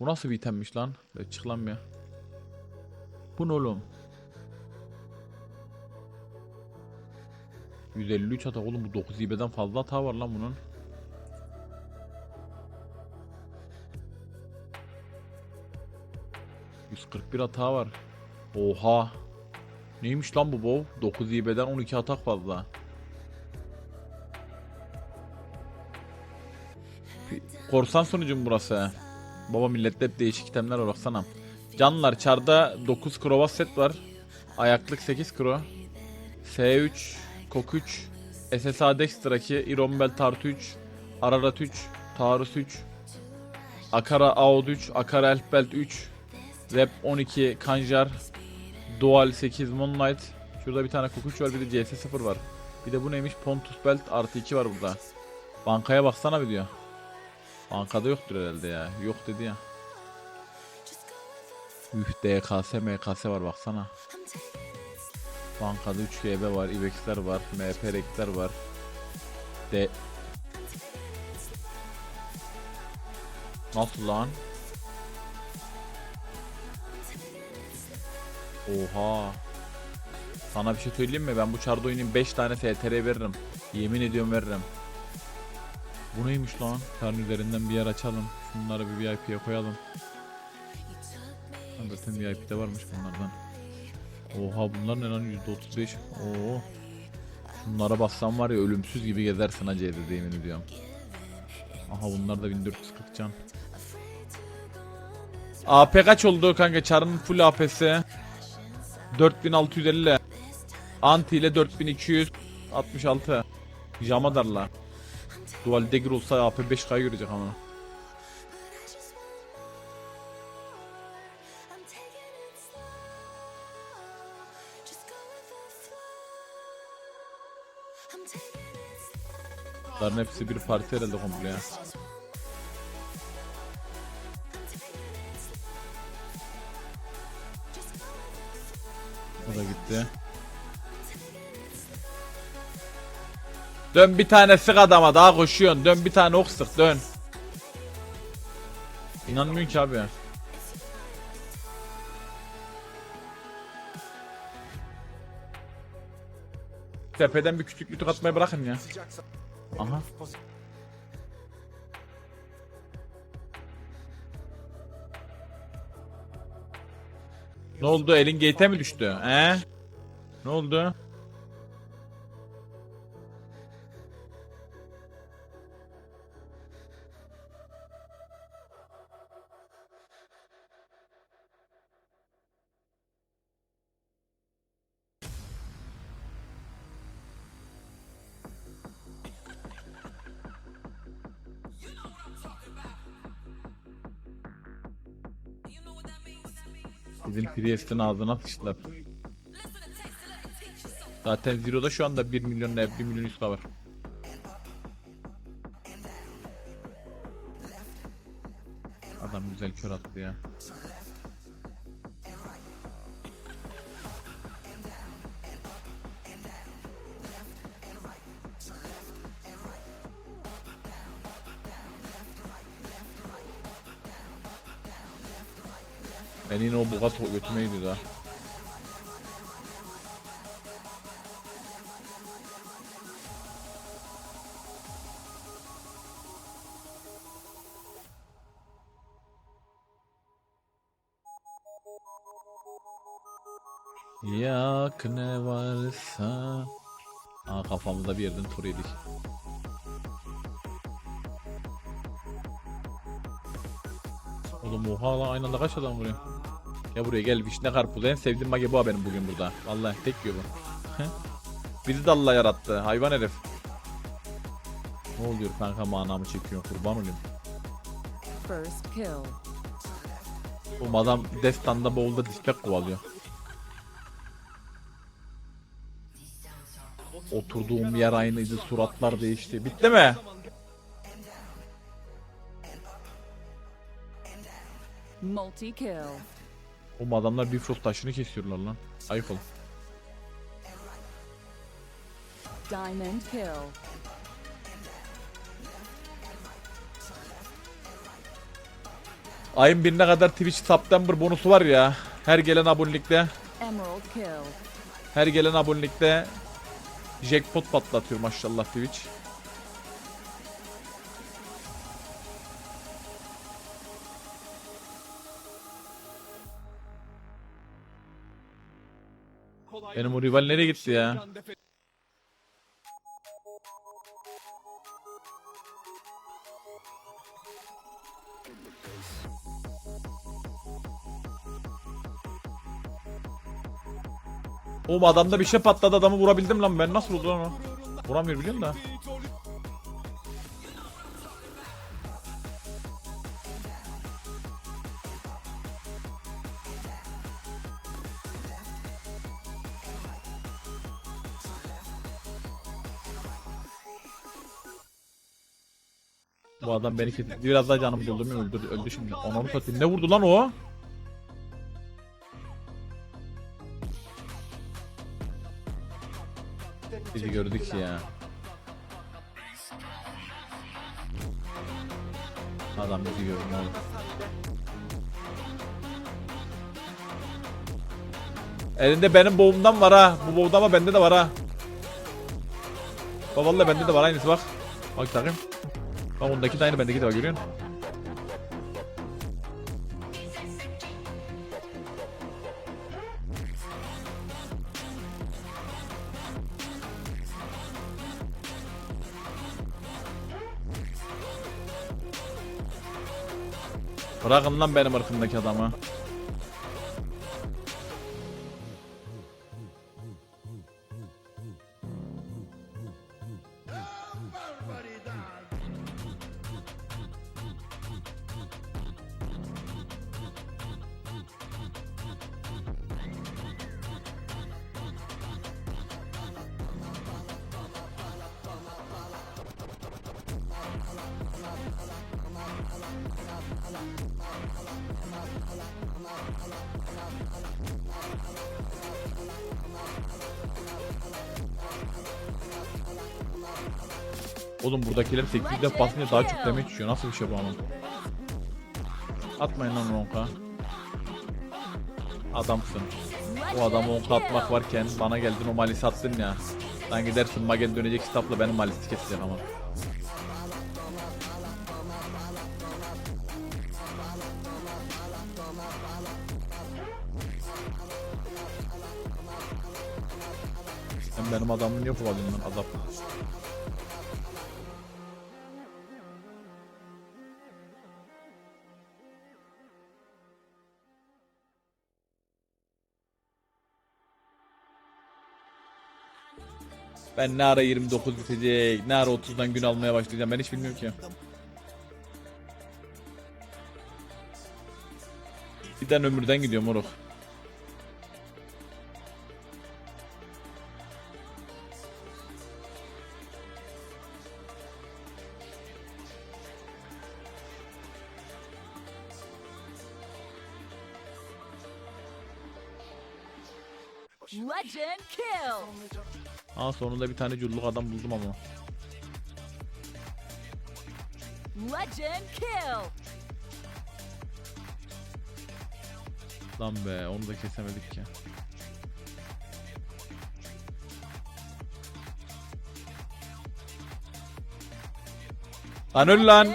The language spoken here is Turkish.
Bu nasıl bir itemmiş lan? Böyle çıklanmıyor. Bu ne oğlum? 153 atak oğlum bu 9 ibeden fazla hata var lan bunun. ...141 hata var. Oha. Neymiş lan bu bow? 9 ibeden 12 atak fazla. Korsan sonucu mu burası? Baba millette hep değişik itemler var baksana. Canlılar çarda 9 krova set var. Ayaklık 8 kro. S3, Kok 3, SSA Dexter 2, Iron Belt Artı 3, Ararat 3, Taarruz 3, Akara Aod 3, Akara Elf Belt 3, Rep 12, Kanjar, Dual 8, Moonlight. Şurada bir tane Kok 3 var bir de CS0 var. Bir de bu neymiş? Pontus Belt artı 2 var burada. Bankaya baksana bir diyor. Bankada yoktur herhalde ya. Yok dedi ya. Üf DKS MKS var baksana. Bankada 3 GB var, IBEX'ler var, MPRX'ler var. De Nasıl lan? Oha. Sana bir şey söyleyeyim mi? Ben bu çarda oynayayım 5 tane STR veririm. Yemin ediyorum veririm. Bu neymiş lan? Karın üzerinden bir yer açalım. Şunları bir VIP'ye koyalım. Lan Zaten VIP'de varmış bunlardan. Oha bunlar ne lan %35. Oo. Şunlara bassan var ya ölümsüz gibi gezersin ha C'de yemin ediyorum. Aha bunlar da 1440 can. AP kaç oldu kanka? Çarın full AP'si. 4650. Anti ile 4266. Jamadarla. Dual dagger olsa AP 5K görecek ama. Bunların hepsi bir parti herhalde komple ya. Bu da gitti. Dön bir tane sık adama daha koşuyorsun. Dön bir tane ok sık dön. İnanmıyorum ki abi. Tepeden bir küçük lütük atmayı bırakın ya. Aha. Ne oldu? Elin gate'e mi düştü? He? Ne oldu? Bizim Priest'in ağzına sıçtılar. Zaten Zero'da şu anda 1 milyon ne 1 milyon üstü var. Adam güzel kör attı ya. Ben yine o buga to- götüme gidiyor daha. Yak ne varsa Aa kafamızda bir yerden tur yedik. Oğlum oha lan aynı anda kaç adam vuruyor? Gel buraya gel vişne karpuz en sevdiğim mage bu benim bugün burada. Vallahi tek yiyor bu. Bizi de Allah yarattı hayvan herif. Ne oluyor kanka manamı çekiyor kurban olayım. First kill. Oğlum adam destanda bowl'da dislek kovalıyor. Oturduğum yer aynıydı suratlar değişti. Bitti mi? Multi kill. Oğlum adamlar Bifrost taşını kesiyorlar lan. Ayıp ol. Diamond kill. Ayın birine kadar Twitch September bonusu var ya. Her gelen abonelikte, her gelen abonelikte jackpot patlatıyor maşallah Twitch. Benim o rival nereye gitti ya? Oğlum adamda bir şey patladı adamı vurabildim lan ben nasıl vurdu lan o? Vuramıyor biliyorum da. Bu adam beni kedi biraz daha canımı doldurmuyor öldü, öldü şimdi. Onu satayım. Ne vurdu lan o? Bizi gördük ya. Adam bizi gördü oldu? Elinde benim boğumdan var ha. Bu boğumda ama bende de var ha. Bak vallahi bende de var aynısı bak. Bak takayım. Bak ondaki de aynı bendeki de var görüyor? Bırakın lan benim ırkımdaki adamı. Oğlum buradakiler 800'de basınca daha çok damage yiyor. Nasıl bir şey bu ama? Atmayın lan onka. Adamsın. O adamı onka atmak varken bana geldin o malisi attın ya. Sen gidersin magen dönecek kitapla benim malisi kesecek ama. Benim adamımı niye kovalıyorsun lan azap? Ben ne ara 29 bitecek, ne ara 30'dan gün almaya başlayacağım ben hiç bilmiyorum ki. Giden ömürden gidiyor moruk. Legend kill. Aa sonunda bir tane culluk adam buldum ama. Legend kill. Lan be onu da kesemedik ki. Lan öl lan.